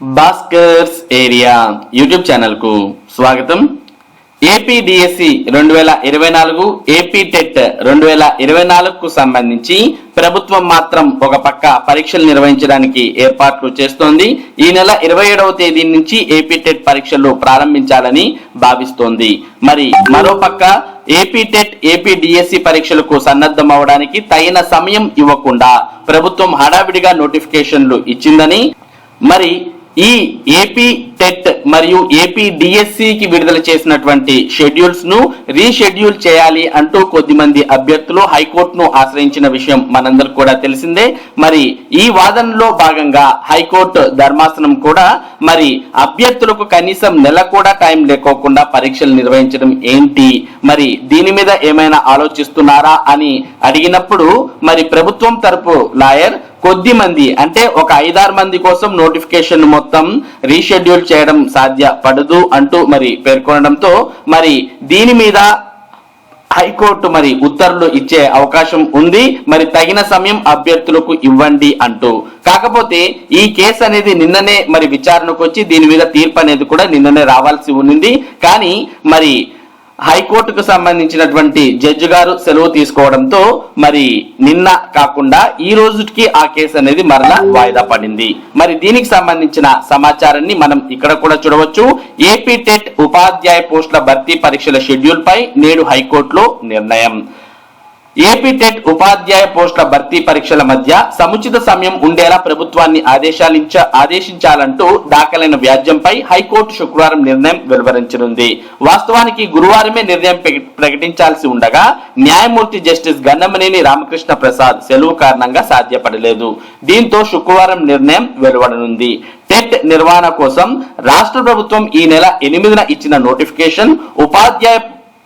Bhaskar's area YouTube ఛానల్కు స్వాగతం. AP DSC రెండు వేల ఇరవై నాలుగు ఏపీ టెట్ రెండు వేల ఇరవై నాలుగుకు సంబంధించి ప్రభుత్వం మాత్రం ఒక పక్క పరీక్షలు నిర్వహించడానికి ఏర్పాట్లు చేస్తోంది. ఈ నెల ఇరవై ఏడవ తేదీ నుంచి ఏపీ టెట్ పరీక్షలు ప్రారంభించాలని భావిస్తోంది. మరి మరో పక్క ఏపీ టెట్ ఏపీ డిఎస్సి పరీక్షలకు సన్నద్ధం అవడానికి తగిన సమయం ఇవ్వకుండా ప్రభుత్వం హడావిడిగా నోటిఫికేషన్లు ఇచ్చిందని మరి ఈ ఏపీ టెట్ మరియు ఏపీ డిఎస్సికి విడుదల చేసినటువంటి షెడ్యూల్స్ను రీషెడ్యూల్ చేయాలి అంటూ కొద్దిమంది అభ్యర్థులు హైకోర్టును ఆశ్రయించిన విషయం మనందరికి కూడా తెలిసిందే. మరి ఈ వాదనలో భాగంగా హైకోర్టు ధర్మాసనం కూడా మరి అభ్యర్థులకు కనీసం నెల కూడా టైం లేకోకుండా పరీక్షలు నిర్వహించడం ఏంటి? మరి దీని మీద ఏమైనా ఆలోచిస్తున్నారా అని అడిగినప్పుడు మరి ప్రభుత్వం తరపు లాయర్ కొద్ది మంది అంటే ఒక ఐదారు మంది కోసం నోటిఫికేషన్ మొత్తం రీషెడ్యూల్ చేయడం సాధ్యపడదు అంటూ మరి పేర్కొనడంతో మరి దీని మీద హైకోర్టు మరి ఉత్తర్వులు ఇచ్చే అవకాశం ఉంది. మరి తగిన సమయం అభ్యర్థులకు ఇవ్వండి అంటూ. కాకపోతే ఈ కేసు అనేది నిన్ననే మరి విచారణకు వచ్చి దీని మీద తీర్పు అనేది కూడా నిన్ననే రావాల్సి ఉంది కానీ మరి హైకోర్టుకు సంబంధించినటువంటి జడ్జి గారు సెలవు తీసుకోవడంతో మరి నిన్న కాకుండా ఈ రోజుకి ఆ కేసు అనేది మరలా వాయిదా పడింది. మరి దీనికి సంబంధించిన సమాచారాన్ని మనం ఇక్కడ కూడా చూడవచ్చు. ఏపీ టెట్ ఉపాధ్యాయ పోస్టుల భర్తీ పరీక్షల షెడ్యూల్ పై నేడు హైకోర్టులో నిర్ణయం. ఏపీ టెట్ ఉపాధ్యాయ పోస్టుల భర్తీ పరీక్షల మధ్య సముచిత సమయం ఉండేలా ప్రభుత్వాన్ని ఆదేశాలించ ఆదేశించాలంటూ దాఖలైన వ్యాజ్యంపై హైకోర్టు శుక్రవారం నిర్ణయం వెలువరించనుంది. వాస్తవానికి గురువారమే నిర్ణయం ప్రక- ప్రకటించాల్సి ఉండగా న్యాయమూర్తి జస్టిస్ గన్నమనేని రామకృష్ణ ప్రసాద్ సెలవు కారణంగా సాధ్యపడలేదు. దీంతో శుక్రవారం నిర్ణయం వెలువడనుంది. టెట్ నిర్వహణ కోసం రాష్ట్ర ప్రభుత్వం ఈ నెల ఎనిమిదిన ఇచ్చిన నోటిఫికేషన్ ఉపాధ్యాయ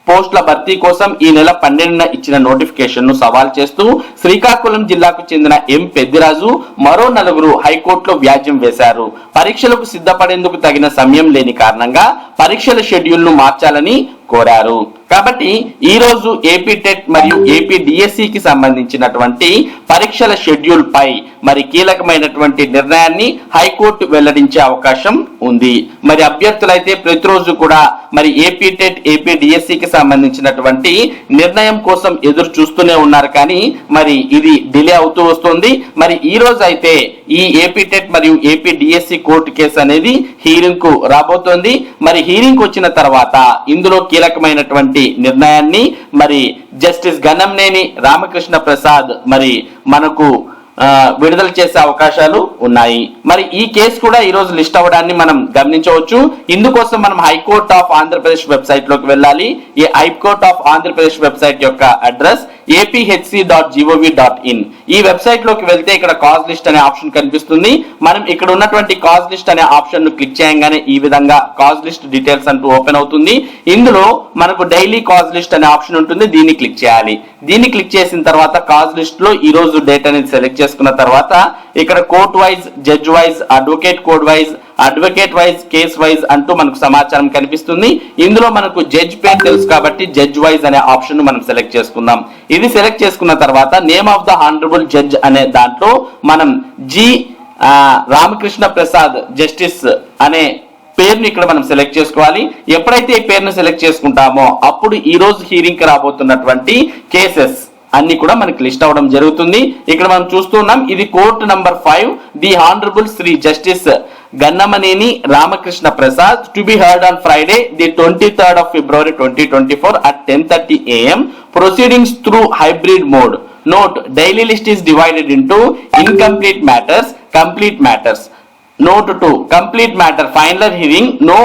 పోస్టుల భర్తీ కోసం ఈ నెల పన్నెండున ఇచ్చిన నోటిఫికేషన్ను సవాల్ చేస్తూ శ్రీకాకుళం జిల్లాకు చెందిన ఎం పెద్దిరాజు మరో నలుగురు హైకోర్టులో వ్యాజ్యం వేశారు. పరీక్షలకు సిద్ధపడేందుకు తగిన సమయం లేని కారణంగా పరీక్షల షెడ్యూల్ను మార్చాలని కోరారు. కాబట్టి ఈ రోజు ఏపీ టెట్ మరియు ఏపీ డిఎస్సి కి సంబంధించినటువంటి పరీక్షల షెడ్యూల్ పై మరి కీలకమైనటువంటి నిర్ణయాన్ని హైకోర్టు వెల్లడించే అవకాశం ఉంది. మరి అభ్యర్థులైతే ప్రతిరోజు కూడా మరి ఏపీ టెట్ ఏపీ డిఎస్సి కి సంబంధించినటువంటి నిర్ణయం కోసం ఎదురు చూస్తూనే ఉన్నారు కానీ మరి ఇది డిలే అవుతూ వస్తుంది. మరి ఈ రోజు అయితే ఈ ఏపీ టెట్ మరియు ఏపీ డిఎస్సి కోర్టు కేసు అనేది హీరింగ్కు రాబోతోంది. మరి హీరింగ్ వచ్చిన తర్వాత ఇందులో కీలకమైనటువంటి నిర్ణయాన్ని మరి జస్టిస్ గణంనేని రామకృష్ణ ప్రసాద్ మరి మనకు విడుదల చేసే అవకాశాలు ఉన్నాయి. మరి ఈ కేసు కూడా ఈ రోజు లిస్ట్ అవ్వడాన్ని మనం గమనించవచ్చు. ఇందుకోసం మనం హైకోర్ట్ ఆఫ్ ఆంధ్రప్రదేశ్ వెబ్సైట్లోకి వెళ్ళాలి. ఈ high court of Andhra Pradesh website యొక్క address APHC dot GOV dot in ఈ వెబ్సైట్లోకి వెళ్తే ఇక్కడ కాజ్ లిస్ట్ అనే ఆప్షన్ కనిపిస్తుంది. మనం ఇక్కడ ఉన్నటువంటి కాజ్ లిస్ట్ అనే ఆప్షన్ను క్లిక్ చేయగానే ఈ విధంగా కాజ్ లిస్ట్ డీటెయిల్స్ అంటూ ఓపెన్ అవుతుంది. ఇందులో మనకు డైలీ కాజ్ లిస్ట్ అనే ఆప్షన్ ఉంటుంది. దీన్ని క్లిక్ చేయాలి. దీన్ని క్లిక్ చేసిన తర్వాత కాజ్ లిస్ట్లో ఈ రోజు డేట్ అనేది సెలెక్ట్ చేసుకున్న తర్వాత ఇక్కడ court wise judge wise advocate code wise advocate wise case wise అంటూ మనకు సమాచారం కనిపిస్తుంది. ఇందులో మనకు జడ్జ్ పేరు తెలుసు కాబట్టి జడ్జ్ వైజ్ అనే ఆప్షన్ మనం సెలెక్ట్ చేసుకుందాం. ఇది సెలెక్ట్ చేసుకున్న తర్వాత name of the honourable judge అనే దాంట్లో మనం జి రామకృష్ణ ప్రసాద్ జస్టిస్ అనే పేరుని ఇక్కడ మనం సెలెక్ట్ చేసుకోవాలి. ఎప్పుడైతే ఈ పేరును సెలెక్ట్ చేసుకుంటామో అప్పుడు ఈ రోజు హీరింగ్కి రాబోతున్నటువంటి కేసెస్ అన్ని కూడా మనకి లిస్ట్ అవడం జరుగుతుంది ఇక్కడ మనం చూస్తున్నాం ఇది court number five the honourable Shri justice Gannamaneni Ramakrishna Prasad to be heard on Friday the twenty third of February twenty twenty four at ten thirty AM proceedings through hybrid mode note daily list is divided into incomplete matters complete matters Note 2. Complete matter. Final hearing. No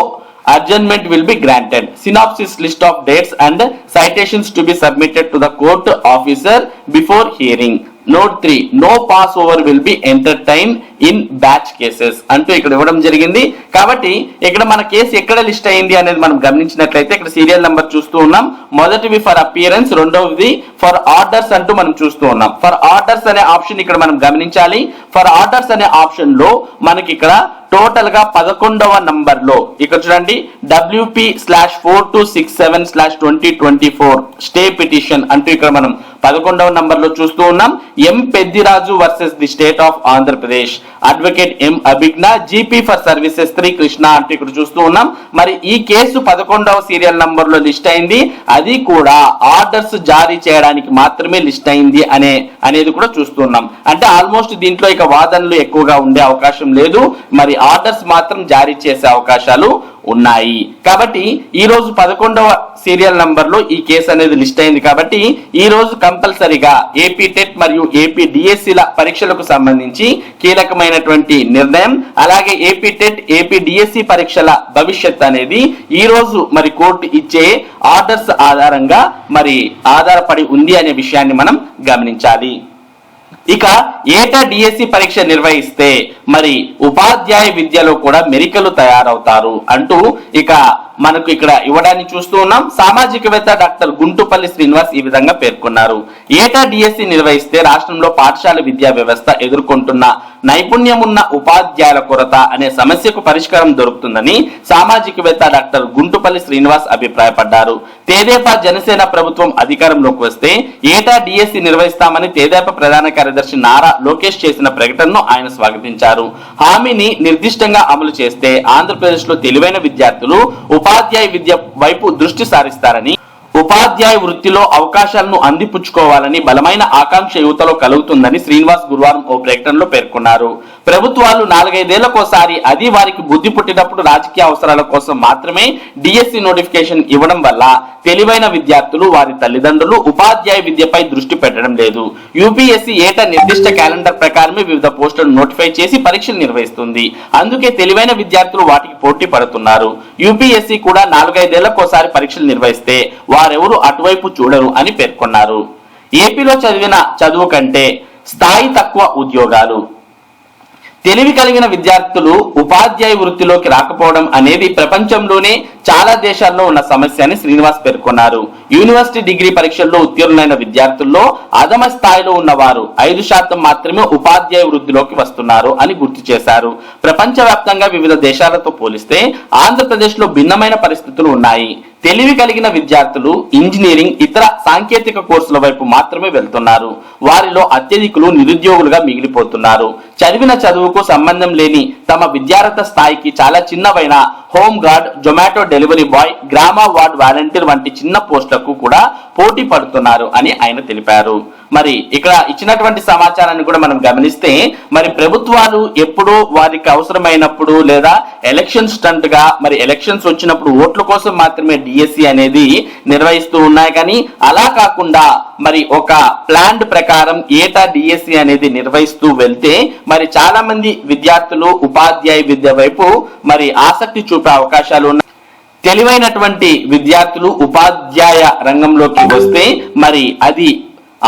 adjournment will be granted. Synopsis list of dates and citations to be submitted to the court officer before hearing. Note three no pass over will be entertain in batch cases అంటూ ఇక్కడ ఇవ్వడం జరిగింది. కాబట్టి ఇక్కడ మన case ఎక్కడ list అయింది అనేది మనం గమనించినట్లయితే ఇక్కడ సీరియల్ నెంబర్ చూస్తూ ఉన్నాం. మొదటివి ఫర్ అపియరెన్స్ రెండవది ఫర్ ఆర్డర్స్ అంటూ మనం చూస్తూ ఉన్నాం. ఫర్ ఆర్డర్స్ అనే ఆప్షన్ ఇక్కడ మనం గమనించాలి. ఫర్ ఆర్డర్స్ అనే ఆప్షన్లో మనకి ఇక్కడ టోటల్గా పదకొండవ నంబర్లో ఇక్కడ చూడండి WP slash four two six seven slash twenty twenty four stay petition అంటూ ఇక్కడ మనం పదకొండవ నంబర్లో చూస్తూ ఉన్నాం. M Peddiraju versus the state of Andhra Pradesh. Advocate M Abhigna GP for services three Krishna అంటూ ఇక్కడ చూస్తూ ఉన్నాం. మరి ఈ కేసు పదకొండవ సీరియల్ నంబర్లో లిస్ట్ అయింది. అది కూడా ఆర్డర్స్ జారీ చేయడానికి మాత్రమే లిస్ట్ అయింది అనే అనేది కూడా చూస్తున్నాం అంటే ఆల్మోస్ట్ దీంట్లో ఇక వాదనలు ఎక్కువగా ఉండే అవకాశం లేదు. మరి ఆర్డర్స్ మాత్రం జారీ చేసే అవకాశాలు ఉన్నాయి. కాబట్టి ఈ రోజు పదకొండవ సీరియల్ నంబర్లో ఈ కేసు అనేది లిస్ట్ అయింది. కాబట్టి ఈ రోజు కంపల్సరిగా ఏపీ టెట్ మరియు ఏపీ డిఎస్సిల పరీక్షలకు సంబంధించి కీలకమైనటువంటి నిర్ణయం అలాగే ఏపీ టెట్ ఏపీ డిఎస్సి పరీక్షల భవిష్యత్ అనేది ఈ రోజు మరి కోర్టు ఇచ్చే ఆర్డర్స్ ఆధారంగా మరి ఆధారపడి ఉంది అనే విషయాన్ని మనం గమనించాలి. ఇక ఏటా డిఎస్సి పరీక్ష నిర్వహిస్తే మరి ఉపాధ్యాయ విద్యలో కూడా మెరికలు తయారవుతారు అంటూ ఇక మనకు ఇక్కడ ఇవ్వడాన్ని చూస్తూ ఉన్నాం. సామాజికవేత్త డాక్టర్ గుంటుపల్లి శ్రీనివాస్ ఈ విధంగా పేర్కొన్నారు. ఏటా డిఎస్సి నిర్వహిస్తే రాష్ట్రంలో పాఠశాల విద్యా వ్యవస్థ ఎదుర్కొంటున్న నైపుణ్యం ఉన్న ఉపాధ్యాయుల కొరత అనే సమస్యకు పరిష్కారం దొరుకుతుందని సామాజికవేత్త డాక్టర్ గుంటుపల్లి శ్రీనివాస్ అభిప్రాయపడ్డారు. తేదేపా జనసేన ప్రభుత్వం అధికారంలోకి వస్తే ఏటా డిఎస్సి నిర్వహిస్తామని తేదేపా ప్రధాన కార్యదర్శి నారా లోకేష్ చేసిన ప్రకటనను ఆయన స్వాగతించారు. హామీని నిర్దిష్టంగా అమలు చేస్తే ఆంధ్రప్రదేశ్లో తెలివైన విద్యార్థులు ఉపాధ్యాయ విద్య వైపు దృష్టి సారిస్తారని ఉపాధ్యాయ వృత్తిలో అవకాశాలను అందిపుచ్చుకోవాలని బలమైన ఆకాంక్ష యువతలో కలుగుతుందని శ్రీనివాస్ గురువారం ఓ ప్రకటనలో పేర్కొన్నారు. ప్రభుత్వాలు నాలుగైదేళ్ళకోసారి అది వారికి బుద్ధి పుట్టినప్పుడు రాజకీయ అవసరాల కోసం మాత్రమే డిఎస్సి నోటిఫికేషన్ ఇవ్వడం వల్ల తెలివైన విద్యార్థులు వారి తల్లిదండ్రులు ఉపాధ్యాయ విద్యపై దృష్టి పెట్టడం లేదు. యూపీఎస్సీ ఏటా నిర్దిష్ట క్యాలెండర్ ప్రకారమే వివిధ పోస్టులను నోటిఫై చేసి పరీక్షలు నిర్వహిస్తుంది. అందుకే తెలివైన విద్యార్థులు వాటికి పోటీ పడుతున్నారు. యూపీఎస్సీ కూడా నాలుగైదేళ్ళకోసారి పరీక్షలు నిర్వహిస్తే వారెవరు అటువైపు చూడరు అని పేర్కొన్నారు. ఏపీలో చదివిన చదువు కంటే స్థాయి తక్కువ ఉద్యోగాలు. తెలివి కలిగిన విద్యార్థులు ఉపాధ్యాయ వృత్తిలోకి రాకపోవడం అనేది ప్రపంచంలోనే చాలా దేశాల్లో ఉన్న సమస్య అని శ్రీనివాస్ పేర్కొన్నారు. యూనివర్సిటీ డిగ్రీ పరీక్షల్లో ఉత్తీర్ణులైన విద్యార్థుల్లో అధమ స్థాయిలో ఉన్నవారు ఐదు శాతం మాత్రమే ఉపాధ్యాయ వృత్తిలోకి వస్తున్నారు అని గుర్తు చేశారు. ప్రపంచవ్యాప్తంగా వివిధ దేశాలతో పోలిస్తే ఆంధ్రప్రదేశ్లో భిన్నమైన పరిస్థితులు ఉన్నాయి. తెలివి కలిగిన విద్యార్థులు ఇంజనీరింగ్ ఇతర సాంకేతిక కోర్సుల వైపు మాత్రమే వెళ్తున్నారు. వారిలో అత్యధికులు నిరుద్యోగులుగా మిగిలిపోతున్నారు. చదివిన చదువుకు సంబంధం లేని తమ విద్యార్థ స్థాయికి చాలా చిన్నవైన home guard Zomato delivery boy గ్రామ వార్డ్ వాలంటీర్ వంటి చిన్న పోస్టులకు కూడా పోటీ పడుతున్నారు అని ఆయన తెలిపారు. మరి ఇక్కడ ఇచ్చినటువంటి సమాచారాన్ని కూడా మనం గమనిస్తే మరి ప్రభుత్వాలు ఎప్పుడు వారికి అవసరమైనప్పుడు లేదా ఎలక్షన్ స్టంట్గా మరి ఎలక్షన్స్ వచ్చినప్పుడు ఓట్ల కోసం మాత్రమే డిఎస్సి అనేది నిర్వహిస్తూ ఉన్నాయి. కానీ అలా కాకుండా మరి ఒక ప్లాన్ ప్రకారం ఏటా డిఎస్సి అనేది నిర్వహిస్తూ వెళ్తే మరి చాలా మంది విద్యార్థులు ఉపాధ్యాయ విద్య వైపు మరి ఆసక్తి చూపే అవకాశాలు ఉన్నాయి. తెలివైనటువంటి విద్యార్థులు ఉపాధ్యాయ రంగంలోకి వస్తే మరి అది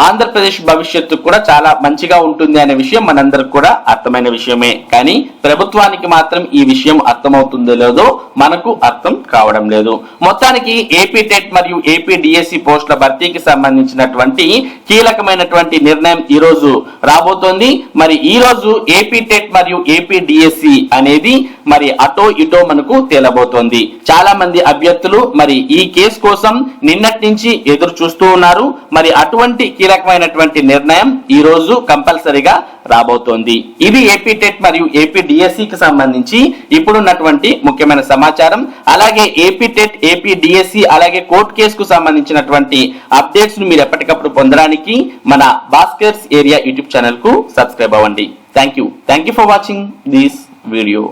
ఆంధ్రప్రదేశ్ భవిష్యత్తు కూడా చాలా మంచిగా ఉంటుంది అనే విషయం మనందరికి కూడా అర్థమైన విషయమే. కానీ ప్రభుత్వానికి మాత్రం ఈ విషయం అర్థమవుతుందో లేదో మనకు అర్థం కావడం లేదు. మొత్తానికి ఏపీ టెట్ మరియు ఏపీ డిఎస్సి పోస్టుల భర్తీకి సంబంధించినటువంటి కీలకమైనటువంటి నిర్ణయం ఈ రోజు రాబోతోంది. మరి ఈ రోజు ఏపీ టెట్ మరియు ఏపీ డిఎస్సి అనేది మరి అటో ఇటో మనకు తేలబోతోంది. చాలా మంది అభ్యర్థులు మరి ఈ కేసు కోసం నిన్నటి నుంచి ఎదురు చూస్తూ ఉన్నారు. మరి అటువంటి కీలకమైనటువంటి నిర్ణయం ఈ రోజు కంపల్సరిగా రాబోతోంది. ఇది ఏపీ టెట్ మరియు ఏపీ డిఎస్సికి సంబంధించి ఇప్పుడున్నటువంటి ముఖ్యమైన సమాచారం. అలాగే ఏపీ టెట్ ఏపీ డిఎస్సి అలాగే కోర్టు కేసుకు సంబంధించినటువంటి అప్డేట్స్ను మీరు ఎప్పటికప్పుడు పొందడానికి మన భాస్కర్స్ ఏరియా యూట్యూబ్ ఛానల్కు సబ్స్క్రైబ్ అవ్వండి. Thank you thank you for watching this video.